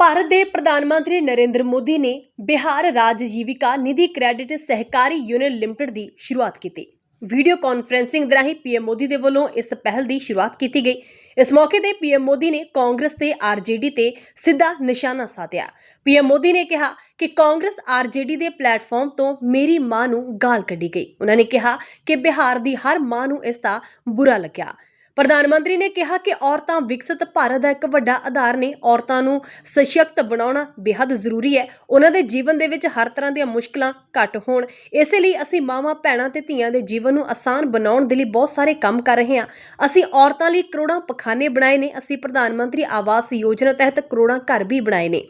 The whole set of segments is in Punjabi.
ਭਾਰਤ ਦੇ ਪ੍ਰਧਾਨ ਮੰਤਰੀ ਨਰਿੰਦਰ ਮੋਦੀ ਨੇ ਬਿਹਾਰ ਰਾਜ ਜੀਵਿਕਾ ਨਿਧੀ ਕ੍ਰੈਡਿਟ ਸਹਿਕਾਰੀ ਯੂਨੀਅਨ ਲਿਮਟਿਡ ਦੀ ਸ਼ੁਰੂਆਤ ਕੀਤੀ। ਵੀਡੀਓ ਕਾਨਫਰੈਂਸਿੰਗ ਰਾਹੀਂ ਪੀਐਮ ਮੋਦੀ ਦੇ ਵੱਲੋਂ ਇਸ ਪਹਿਲ ਦੀ ਸ਼ੁਰੂਆਤ ਕੀਤੀ ਗਈ। ਇਸ ਮੌਕੇ ਤੇ ਪੀਐਮ ਮੋਦੀ ਨੇ ਕਾਂਗਰਸ ਤੇ ਆਰਜੇਡੀ ਤੇ ਸਿੱਧਾ ਨਿਸ਼ਾਨਾ ਸਾਧਿਆ। ਪੀਐਮ ਮੋਦੀ ਨੇ ਕਿਹਾ ਕਿ ਕਾਂਗਰਸ ਆਰਜੇਡੀ ਦੇ ਪਲੇਟਫਾਰਮ ਤੋਂ ਮੇਰੀ ਮਾਂ ਨੂੰ ਗਾਲ ਕੱਢੀ ਗਈ। ਉਹਨਾਂ ਨੇ ਕਿਹਾ ਕਿ ਬਿਹਾਰ ਦੀ ਹਰ ਮਾਂ ਨੂੰ ਇਸ ਦਾ ਬੁਰਾ ਲੱਗਿਆ। ਪ੍ਰਧਾਨ ਮੰਤਰੀ ਨੇ ਕਿਹਾ ਕਿ ਔਰਤਾਂ ਵਿਕਸਿਤ ਭਾਰਤ ਦਾ ਇੱਕ ਵੱਡਾ ਆਧਾਰ ਨੇ। ਔਰਤਾਂ ਨੂੰ ਸਸ਼ਕਤ ਬਣਾਉਣਾ ਬੇहद ਜ਼ਰੂਰੀ ਹੈ। ਉਹਨਾਂ ਦੇ ਜੀਵਨ ਦੇ ਵਿੱਚ ਹਰ ਤਰ੍ਹਾਂ ਦੀਆਂ ਮੁਸ਼ਕਲਾਂ ਘੱਟ ਹੋਣ। ਇਸੇ ਲਈ ਅਸੀਂ ਮਾਵਾਂ, ਭੈਣਾਂ ਤੇ ਧੀਆਂ ਦੇ ਜੀਵਨ ਨੂੰ ਆਸਾਨ ਬਣਾਉਣ ਦੇ ਲਈ ਬਹੁਤ ਸਾਰੇ ਕੰਮ ਕਰ ਰਹੇ ਹਾਂ। ਅਸੀਂ ਔਰਤਾਂ ਲਈ ਕਰੋੜਾਂ ਪਖਾਨੇ ਬਣਾਏ ਨੇ। ਅਸੀਂ ਪ੍ਰਧਾਨ ਮੰਤਰੀ ਆਵਾਸ ਯੋਜਨਾ ਤਹਿਤ ਕਰੋੜਾਂ ਘਰ ਵੀ ਬਣਾਏ ਨੇ।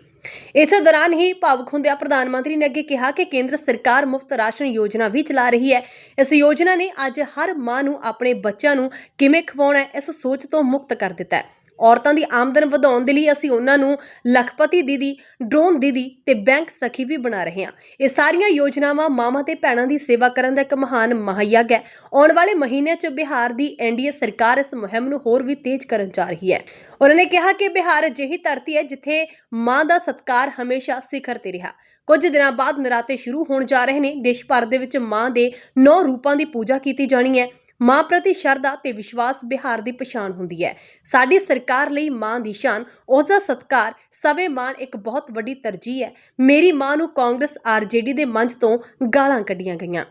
ਇਸੇ ਦੌਰਾਨ ਹੀ ਭਾਵੁਕ ਹੁੰਦਿਆਂ ਪ੍ਰਧਾਨ ਮੰਤਰੀ ਨੇ ਅੱਗੇ ਕਿਹਾ ਕਿ ਕੇਂਦਰ ਸਰਕਾਰ ਮੁਫਤ ਰਾਸ਼ਨ ਯੋਜਨਾ ਵੀ ਚਲਾ ਰਹੀ ਹੈ। ਇਸ ਯੋਜਨਾ ਨੇ ਅੱਜ ਹਰ ਮਾਂ ਨੂੰ, ਆਪਣੇ ਬੱਚਿਆਂ ਨੂੰ ਕਿਵੇਂ ਖਵਾਉਣਾ ਹੈ, ਇਸ ਸੋਚ ਤੋਂ ਮੁਕਤ ਕਰ ਦਿੱਤਾ ਹੈ। ਔਰਤਾਂ ਦੀ ਆਮਦਨ ਵਧਾਉਣ ਦੇ ਲਈ ਅਸੀਂ ਉਹਨਾਂ ਨੂੰ ਲਖਪਤੀ ਦੀਦੀ, ਡਰੋਨ ਦੀਦੀ ਤੇ ਬੈਂਕ ਸਖੀ ਵੀ ਬਣਾ ਰਹੇ ਹਾਂ। ਇਹ ਸਾਰੀਆਂ ਯੋਜਨਾਵਾਂ ਮਾਵਾਂ ਤੇ ਭੈਣਾਂ ਦੀ ਸੇਵਾ ਕਰਨ ਦਾ ਇੱਕ ਮਹਾਨ ਮਹਾਯਗ ਹੈ। ਆਉਣ ਵਾਲੇ ਮਹੀਨਿਆਂ 'ਚ ਬਿਹਾਰ ਦੀ ਐਨਡੀਏ ਸਰਕਾਰ ਇਸ ਮੁਹਿੰਮ ਨੂੰ ਹੋਰ ਵੀ ਤੇਜ਼ ਕਰਨ ਜਾ ਰਹੀ ਹੈ। ਉਹਨਾਂ ਨੇ ਕਿਹਾ ਕਿ ਬਿਹਾਰ ਅਜਿਹੀ ਧਰਤੀ ਹੈ ਜਿੱਥੇ ਮਾਂ ਦਾ ਸਤਕਾਰ ਹਮੇਸ਼ਾ ਸਿਖਰ ਤੇ ਰਿਹਾ। ਕੁਝ ਦਿਨਾਂ ਬਾਅਦ ਨਰਾਤੇ ਸ਼ੁਰੂ ਹੋਣ ਜਾ ਰਹੇ ਨੇ। ਦੇਸ਼ ਭਰ ਦੇ ਵਿੱਚ ਮਾਂ ਦੇ ਨੌ ਰੂਪਾਂ ਦੀ ਪੂਜਾ ਕੀਤੀ ਜਾਣੀ ਹੈ। ਮਾਂ ਪ੍ਰਤੀ ਸ਼ਰਧਾ ਤੇ ਵਿਸ਼ਵਾਸ ਬਿਹਾਰ ਦੀ ਪਛਾਣ ਹੁੰਦੀ ਹੈ। ਸਾਡੀ ਸਰਕਾਰ ਲਈ ਮਾਂ ਦੀ ਸ਼ਾਨ ਉਸ ਦਾ ਸਤਕਾਰ, ਸਵੇ ਮਾਣ ਇੱਕ ਬਹੁਤ ਵੱਡੀ ਤਰਜੀਹ ਹੈ। ਮੇਰੀ ਮਾਂ ਨੂੰ ਕਾਂਗਰਸ ਆਰਜੇਡੀ ਦੇ ਮੰਚ ਤੋਂ ਗਾਲਾਂ ਕੱਢੀਆਂ ਗਈਆਂ।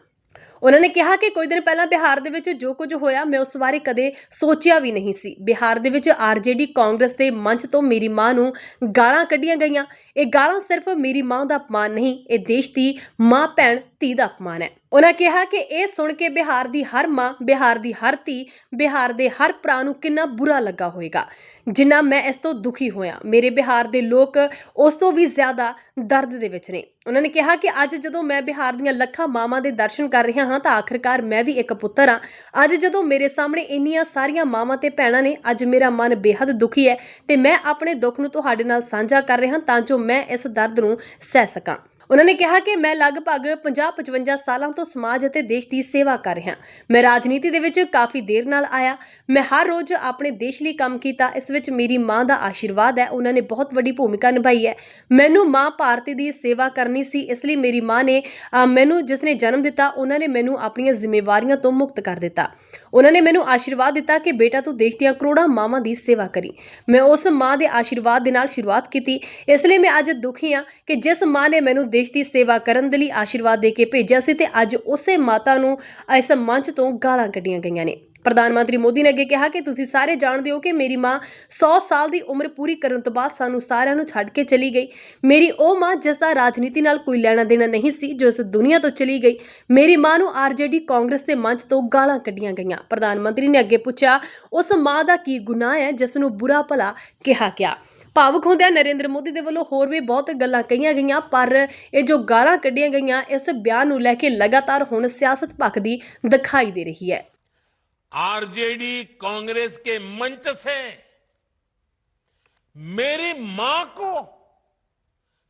ਉਹਨਾਂ ਨੇ ਕਿਹਾ ਕਿ ਕੁਝ ਦਿਨ ਪਹਿਲਾਂ ਬਿਹਾਰ ਦੇ ਵਿੱਚ ਜੋ ਕੁਝ ਹੋਇਆ, ਮੈਂ ਉਸ ਬਾਰੇ ਕਦੇ ਸੋਚਿਆ ਵੀ ਨਹੀਂ ਸੀ। ਬਿਹਾਰ ਦੇ ਵਿੱਚ ਆਰਜੇਡੀ ਕਾਂਗਰਸ ਦੇ ਮੰਚ ਤੋਂ ਮੇਰੀ ਮਾਂ ਨੂੰ ਗਾਲਾਂ ਕੱਢੀਆਂ ਗਈਆਂ। ਇਹ ਗਾਲਾਂ ਸਿਰਫ ਮੇਰੀ ਮਾਂ ਦਾ ਅਪਮਾਨ ਨਹੀਂ, ਇਹ ਦੇਸ਼ ਦੀ ਮਾਂ ਭੈਣ ਧੀ ਦਾ ਅਪਮਾਨ ਹੈ। ਉਹਨਾਂ ਕਿਹਾ ਕਿ ਇਹ ਸੁਣ ਕੇ ਬਿਹਾਰ ਦੀ ਹਰ ਮਾਂ, ਬਿਹਾਰ ਦੀ ਹਰ ਧੀ, ਬਿਹਾਰ ਦੇ ਹਰ ਭਰਾ ਨੂੰ ਕਿੰਨਾ ਬੁਰਾ ਲੱਗਾ ਹੋਵੇਗਾ। ਜਿੰਨਾ ਮੈਂ ਇਸ ਤੋਂ ਦੁਖੀ ਹੋਇਆ। ਮੇਰੇ ਬਿਹਾਰ ਦੇ ਲੋਕ ਉਸ ਤੋਂ ਵੀ ਜ਼ਿਆਦਾ ਦਰਦ ਦੇ ਵਿੱਚ ਨੇ। ਉਹਨਾਂ ਨੇ ਕਿਹਾ ਕਿ ਅੱਜ ਜਦੋਂ ਮੈਂ ਬਿਹਾਰ ਦੀਆਂ ਲੱਖਾਂ ਮਾਵਾਂ ਦੇ ਦਰਸ਼ਨ ਕਰ ਰਿਹਾ ਹਾਂ ਤਾਂ ਆਖਰਕਾਰ ਮੈਂ ਵੀ ਇੱਕ ਪੁੱਤਰ ਹਾਂ। ਅੱਜ ਜਦੋਂ ਮੇਰੇ ਸਾਹਮਣੇ ਇੰਨੀਆਂ ਸਾਰੀਆਂ ਮਾਵਾਂ ਤੇ ਭੈਣਾਂ ਨੇ, ਅੱਜ ਮੇਰਾ ਮਨ ਬੇहद ਦੁਖੀ ਹੈ ਤੇ ਮੈਂ ਆਪਣੇ ਦੁੱਖ ਨੂੰ ਤੁਹਾਡੇ ਨਾਲ ਸਾਂਝਾ ਕਰ ਰਿਹਾ ਤਾਂ ਜੋ ਮੈਂ ਇਸ ਦਰਦ ਨੂੰ ਸਹਿ ਸਕਾਂ। ਉਹਨਾਂ ਨੇ ਕਿਹਾ ਕਿ ਮੈਂ ਲਗਭਗ 50-55 ਸਾਲਾਂ ਤੋਂ ਸਮਾਜ ਅਤੇ ਦੇਸ਼ ਦੀ ਸੇਵਾ ਕਰ ਰਿਹਾ। ਮੈਂ ਰਾਜਨੀਤੀ ਦੇ ਵਿੱਚ ਕਾਫੀ ਦੇਰ ਨਾਲ ਆਇਆ। ਮੈਂ ਹਰ ਰੋਜ਼ ਆਪਣੇ ਦੇਸ਼ ਲਈ ਕੰਮ ਕੀਤਾ। ਇਸ ਵਿੱਚ ਮੇਰੀ ਮਾਂ ਦਾ ਆਸ਼ੀਰਵਾਦ ਹੈ। ਉਹਨਾਂ ਨੇ ਬਹੁਤ ਵੱਡੀ ਭੂਮਿਕਾ ਨਿਭਾਈ ਹੈ। ਮੈਨੂੰ ਮਾਂ ਭਾਰਤੀ ਦੀ ਸੇਵਾ ਕਰਨੀ ਸੀ। ਇਸ ਲਈ ਮੇਰੀ ਮਾਂ ਨੇ ਮੈਨੂੰ ਜਿਸ ਨੇ ਜਨਮ ਦਿੱਤਾ, ਉਹਨਾਂ ਨੇ ਮੈਨੂੰ ਆਪਣੀਆਂ ਜ਼ਿੰਮੇਵਾਰੀਆਂ ਤੋਂ ਮੁਕਤ ਕਰ ਦਿੱਤਾ। ਉਹਨਾਂ ਨੇ ਮੈਨੂੰ ਆਸ਼ੀਰਵਾਦ ਦਿੱਤਾ ਕਿ ਬੇਟਾ ਤੂੰ ਦੇਸ਼ ਦੀਆਂ ਕਰੋੜਾਂ ਮਾਵਾਂ ਦੀ ਸੇਵਾ ਕਰੀ। ਮੈਂ ਉਸ ਮਾਂ ਦੇ ਆਸ਼ੀਰਵਾਦ ਦੇ ਨਾਲ ਸ਼ੁਰੂਆਤ ਕੀਤੀ। ਇਸ ਲਈ ਮੈਂ ਅੱਜ ਦੁਖੀ ਹਾਂ ਕਿ ਜਿਸ ਮਾਂ ਨੇ ਮੈਨੂੰ ਦੇਸ਼ ਦੀ ਸੇਵਾ ਕਰਨ ਦੇ ਲਈ ਆਸ਼ੀਰਵਾਦ ਦੇ ਕੇ ਭੇਜਿਆ ਸੀ ਤੇ ਅੱਜ ਉਸੇ ਮਾਤਾ ਨੂੰ ਇਸ ਮੰਚ ਤੋਂ ਗਾਲਾਂ ਕੱਢੀਆਂ ਗਈਆਂ ਨੇ। ਪ੍ਰਧਾਨ ਮੰਤਰੀ ਮੋਦੀ ਨੇ ਅੱਗੇ ਕਿਹਾ ਕਿ ਤੁਸੀਂ ਸਾਰੇ ਜਾਣਦੇ ਹੋ ਕਿ ਮੇਰੀ ਮਾਂ 100 ਸਾਲ ਦੀ ਉਮਰ ਪੂਰੀ ਕਰਨ ਤੋਂ ਬਾਅਦ ਸਾਨੂੰ ਸਾਰਿਆਂ ਨੂੰ ਛੱਡ ਕੇ ਚਲੀ ਗਈ। ਮੇਰੀ ਉਹ ਮਾਂ ਜਿਸ ਦਾ ਰਾਜਨੀਤੀ ਨਾਲ ਕੋਈ ਲੈਣਾ ਦੇਣਾ ਨਹੀਂ ਸੀ, ਜੋ ਇਸ ਦੁਨੀਆ ਤੋਂ ਚਲੀ ਗਈ। ਮੇਰੀ ਮਾਂ ਨੂੰ ਆਰਜੇਡੀ ਕਾਂਗਰਸ ਦੇ ਮੰਚ ਤੋਂ ਗਾਲਾਂ ਕੱਢੀਆਂ ਗਈਆਂ। ਪ੍ਰਧਾਨ ਮੰਤਰੀ ਨੇ ਅੱਗੇ ਪੁੱਛਿਆ, ਉਸ ਮਾਂ ਦਾ ਕੀ ਗੁਨਾਹ ਹੈ ਜਿਸ ਨੂੰ ਬੁਰਾ ਭਲਾ ਕਿਹਾ ਗਿਆ? ਭਾਵੁਕ ਹੁੰਦਿਆਂ ਨਰਿੰਦਰ ਮੋਦੀ ਦੇ ਵੱਲੋਂ ਹੋਰ ਵੀ ਬਹੁਤ ਗੱਲਾਂ ਕਹੀਆਂ ਗਈਆਂ, ਪਰ ਇਹ ਜੋ ਗਾਲਾਂ ਕੱਢੀਆਂ ਗਈਆਂ, ਇਸ ਬਿਆਨ ਨੂੰ ਲੈ ਕੇ ਲਗਾਤਾਰ ਹੁਣ ਸਿਆਸਤ ਭਖਦੀ ਦਿਖਾਈ ਦੇ ਰਹੀ ਹੈ। आरजेडी कांग्रेस के मंच से मेरी माँ को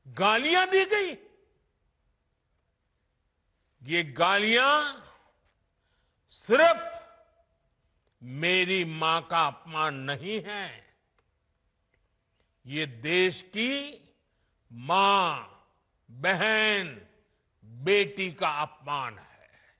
गालियाँ दी गई। ये गालियाँ सिर्फ़ मेरी माँ का अपमान नहीं है। ये देश की माँ, बहन, बेटी का अपमान है।